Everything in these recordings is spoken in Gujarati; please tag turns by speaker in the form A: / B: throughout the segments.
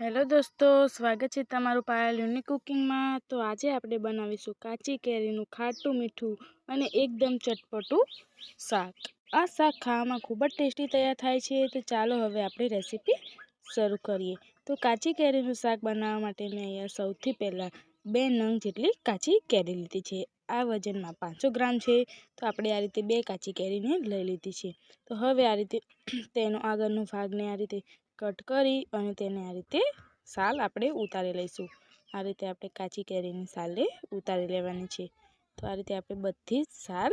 A: હેલો દોસ્તો, સ્વાગત છે તમારું પાયલ યુનિક કુકિંગમાં. તો આજે આપણે બનાવીશું કાચી કેરીનું ખાટું મીઠું અને એકદમ ચટપટું શાક. આ શાક ખાવામાં ખૂબ જ ટેસ્ટી તૈયાર થાય છે. તો ચાલો હવે આપણે રેસીપી શરૂ કરીએ. તો કાચી કેરીનું શાક બનાવવા માટે મેં અહીંયા સૌથી પહેલાં બે નંગ જેટલી કાચી કેરી લીધી છે. આ વજનમાં પાંચસો ગ્રામ છે. તો આપણે આ રીતે બે કાચી કેરીને લઈ લીધી છે. તો હવે આ રીતે તેનો આગળનો ભાગને આ રીતે કટ કરી અને તેને આ રીતે સાલ આપણે ઉતારી લઈશું. આ રીતે આપણે કાચી કેરીની સાલે ઉતારી લેવાની છે. તો આ રીતે આપણે બધી જ સાલ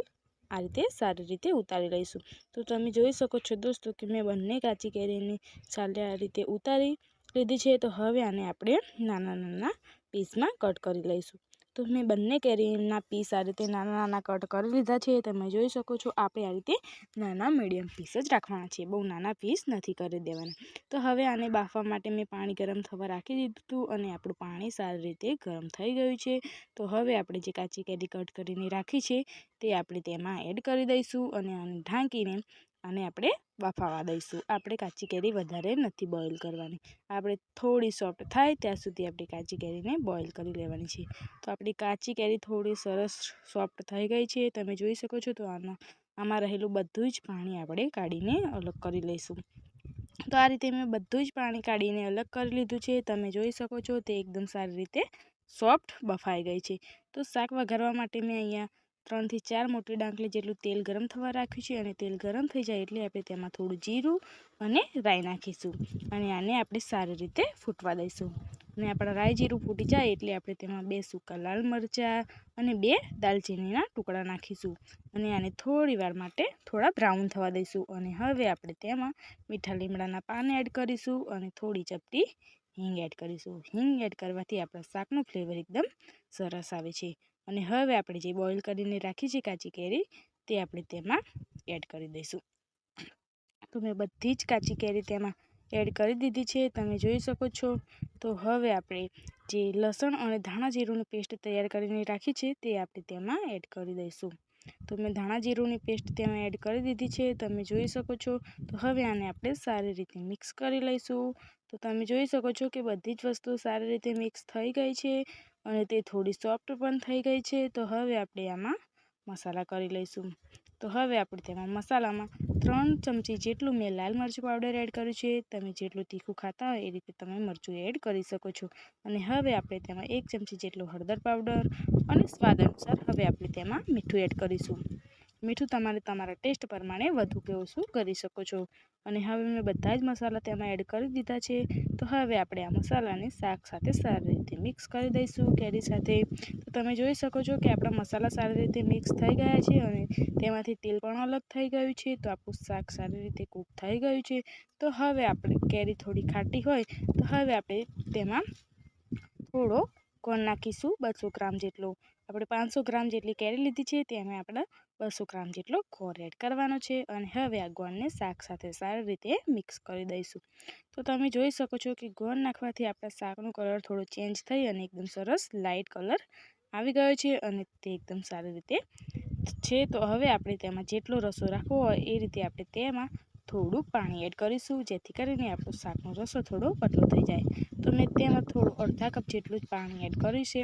A: આ રીતે સારી રીતે ઉતારી લઈશું. તો તમે જોઈ શકો છો દોસ્તો કે મેં બંને કાચી કેરીની સાલે આ રીતે ઉતારી લીધી છે. તો હવે આને આપણે નાના નાના પીસમાં કટ કરી લઈશું. તો મેં બંને કેરીના પીસ આ રીતે નાના નાના કટ કરી લીધા છે, તમે જોઈ શકો છો. આપણે આ રીતે નાના મીડિયમ પીસ જ રાખવાના છે બહુ નાના પીસ નથી કરી દેવાના. તો હવે આને બાફવા માટે મેં પાણી ગરમ થવા રાખી દીધું અને આપણું પાણી સારી રીતે ગરમ થઈ ગયું છે. તો હવે આપણે જે કાચી કેરી કટ કરીને રાખી છે, તે આપણે તેમાં એડ કરી દઈશું અને આને ઢાંકીને આને આપણે બફાવા દઈશું. આપણે કાચી કેરી વધારે નથી બોઇલ કરવાની. આપણે થોડી સોફ્ટ થાય ત્યાં સુધી આપણે કાચી કેરીને બોઇલ કરી લેવાની છે. તો આપણી કાચી કેરી થોડી સરસ સોફ્ટ થઈ ગઈ છે. તમે જોઈ શકો છો તો આમાં આમાં રહેલું બધું જ પાણી આપણે કાઢીને અલગ કરી લઈશું. તો આ રીતે મેં બધું જ પાણી કાઢીને અલગ કરી લીધું છે. તમે જોઈ શકો છો તે એકદમ સારી રીતે સોફ્ટ બફાઈ ગઈ છે. તો શાક વઘારવા માટે મેં અહીંયા ત્રણથી ચાર મોટી ડાંકલી જેટલું તેલ ગરમ થવા રાખ્યું છે અને તેલ ગરમ થઈ જાય એટલે આપણે તેમાં થોડું જીરું અને રાઈ નાખીશું અને આને આપણે સારી રીતે ફૂટવા દઈશું. અને આપણા રાઈ જીરું ફૂટી જાય એટલે આપણે તેમાં બે સૂકા લાલ મરચાં અને બે દાલચીનીના ટુકડા નાખીશું અને આને થોડી વાર માટે થોડા બ્રાઉન થવા દઈશું અને હવે આપણે તેમાં મીઠા લીમડાના પાન એડ કરીશું અને થોડી ચપટી હિંગ એડ કરીશું. હિંગ એડ કરવાથી આપણા શાકનો ફ્લેવર એકદમ સરસ આવે છે. અને હવે આપણે જે બોઇલ કરીને રાખી છે કાચી કેરી, તે આપણે તેમાં એડ કરી દઈશું. તો મેં બધી જ કાચી કેરી તેમાં એડ કરી દીધી છે. તમે જોઈ શકો છો. તો હવે આપણે જે લસણ અને ધાણા જીરુંની પેસ્ટ તૈયાર કરીને રાખી છે, તે આપણે તેમાં એડ કરી દઈશું. તો મેં ધાણા જીરુંની પેસ્ટ તેમાં એડ કરી દીધી છે. તમે જોઈ શકો છો. તો હવે આને આપણે સારી રીતે મિક્સ કરી લઈશું. તો તમે જોઈ શકો છો કે બધી જ વસ્તુ સારી રીતે મિક્સ થઈ ગઈ છે. અને તે થોડી સોફ્ટ પણ થઈ ગઈ છે. તો હવે આપણે આમાં મસાલા કરી લઈશું. તો હવે આપણે તેમાં મસાલામાં ત્રણ ચમચી જેટલું મેં લાલ મરચું પાવડર એડ કર્યું છે. તમે જેટલું તીખું ખાતા હોય એ રીતે તમે મરચું એડ કરી શકો છો. અને હવે આપણે તેમાં એક ચમચી જેટલું હળદર પાવડર અને સ્વાદ અનુસાર હવે આપણે તેમાં મીઠું એડ કરીશું. મીઠું તમારે તમારા ટેસ્ટ પ્રમાણે વધુ કે ઓછું કરી શકો છો. અને હવે મેં બધા જ મસાલા તેમાં એડ કરી દીધા છે. તો હવે આપણે આ મસાલાને શાક સાથે સારી રીતે મિક્સ કરી દઈશું કેરી સાથે. તો તમે જોઈ શકો છો કે આપણા મસાલા સારી રીતે મિક્સ થઈ ગયા છે અને તેમાંથી તેલ પણ અલગ થઈ ગયું છે. તો આપણું શાક સારી રીતે કૂક થઈ ગયું છે. તો હવે આપણે કેરી થોડી ખાટી હોય તો હવે આપણે તેમાં થોડો કોણ નાખીશું? બસો ગ્રામ જેટલો આપણે પાંચસો ગ્રામ જેટલી કેરી લીધી છે તેમાં આપણે બસો ગ્રામ જેટલો ગોળ એડ કરવાનો છે અને હવે આ ગોળને શાક સાથે સારી રીતે મિક્સ કરી દઈશું. તો તમે જોઈ શકો છો કે ગોળ નાખવાથી આપણા શાકનો કલર થોડો ચેન્જ થઈ અને એકદમ સરસ લાઇટ કલર આવી ગયો છે અને તે એકદમ સારી રીતે છે. તો હવે આપણે તેમાં જેટલો રસો રાખવો હોય એ રીતે આપણે તેમાં થોડું પાણી એડ કરીશું, જેથી કરીને આપણો શાકનો રસો થોડો પતલો થઈ જાય. તો મેં તેમાં થોડું અડધા કપ જેટલું જ પાણી એડ કર્યું છે.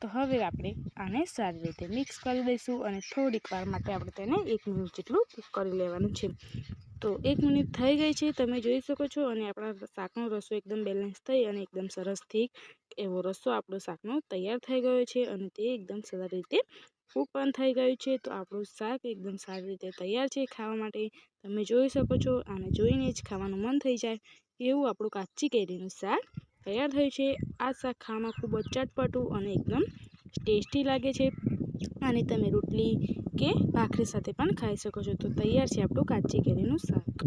A: તો હવે આપણે આને સારી રીતે મિક્સ કરી દઈશું અને થોડીક વાર માટે આપણે તેને એક મિનિટ જેટલું કરી લેવાનું છે. તો એક મિનિટ થઈ ગઈ છે, તમે જોઈ શકો છો અને આપણા શાકનો રસો એકદમ બેલેન્સ થઈ અને એકદમ સરસ થીક એવો રસો આપણો શાકનો તૈયાર થઈ ગયો છે અને તે એકદમ સરસ રીતે કૂક પણ થઈ ગયું છે, તો આપણું શાક એકદમ સારી રીતે તૈયાર છે ખાવા માટે. તમે જોઈ શકો છો, આને જોઈને જ ખાવાનું મન થઈ જાય એવું આપણું કાચી કેરીનું શાક તૈયાર થયું છે. આ શાક ખાવામાં ખૂબ જ ચટપટું અને એકદમ ટેસ્ટી લાગે છે. અને તમે રોટલી કે ભાખરી સાથે પણ ખાઈ શકો છો. તો તૈયાર છે આપણું કાચી કેરીનું શાક.